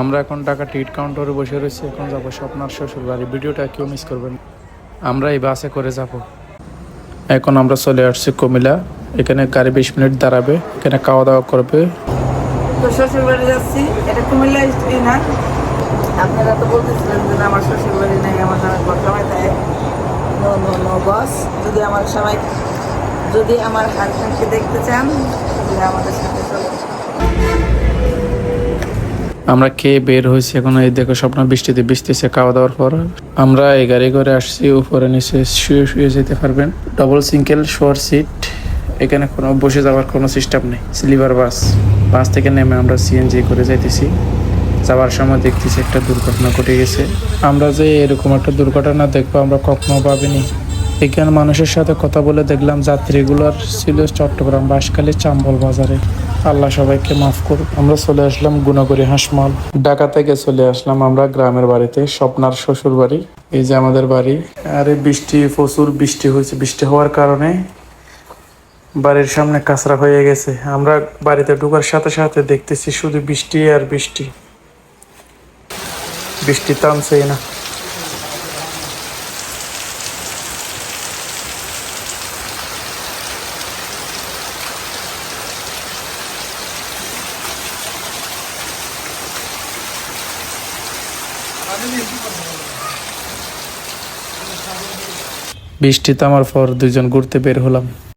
আমরা এখন ঢাকা টিকিট কাউন্টারে বসে রয়েছি, এখন যাব স্বপ্নার শ্বশুর বাড়ি ভিডিওটা কেউ মিস করবেন আমরা এই বাসে করে যাব। এখন আমরা চলে আসছি কুমিল্লা। এখানে গাড়ি বিশ মিনিট দাঁড়াবে, এখানে খাওয়া দাওয়া করবে। তো যাচ্ছি। না আপনারা তো যে আমার আমার যদি আমার সবাই, যদি আমার হাজব্যান্ডকে দেখতে চান, তাহলে আমাদের সাথে চলুন। আমরা খেয়ে বের হয়েছি এখন? এই দেখো স্বপ্ন বৃষ্টিতে বৃষ্টিছে খাওয়া দাওয়ার পর। আমরা এই গাড়ি করে আসছি, উপরে নিচে শুয়ে শুয়ে যেতে পারবেন। ডবল সিঙ্গেল শোয়ার সিট এখানে কোনো বসে যাওয়ার কোনো সিস্টেম নেই। স্লিপার বাস বাস থেকে নেমে আমরা সিএনজি করে যাইতেছি। যাওয়ার সময় দেখতেছি একটা দুর্ঘটনা ঘটে গেছে। আমরা যে এরকম একটা দুর্ঘটনা দেখব, আমরা কখনো ভাবিনি। এখানে মানুষের সাথে কথা বলে দেখলাম, যাত্রীগুলোর ছিল চট্টগ্রাম বাঁশখালী চাম্বল বাজারে। আল্লাহ সবাইকে মাফ করুক। আমরা চলে আসলাম গুণাগরি হাসমাল। ঢাকা থেকে চলে আসলাম আমরা গ্রামের বাড়িতে, স্বপ্নার শ্বশুর বাড়ি। এই যে আমাদের বাড়ি। আরে বৃষ্টি, প্রচুর বৃষ্টি হয়েছে। বৃষ্টি হওয়ার কারণে বাড়ির সামনে কাঁচরা হয়ে গেছে। আমরা বাড়িতে ঢোকার সাথে সাথে দেখতেছি শুধু বৃষ্টি আর বৃষ্টি। বৃষ্টি থামছেই না। বৃষ্টি থামার পর দুজন ঘুরতে বের হলাম।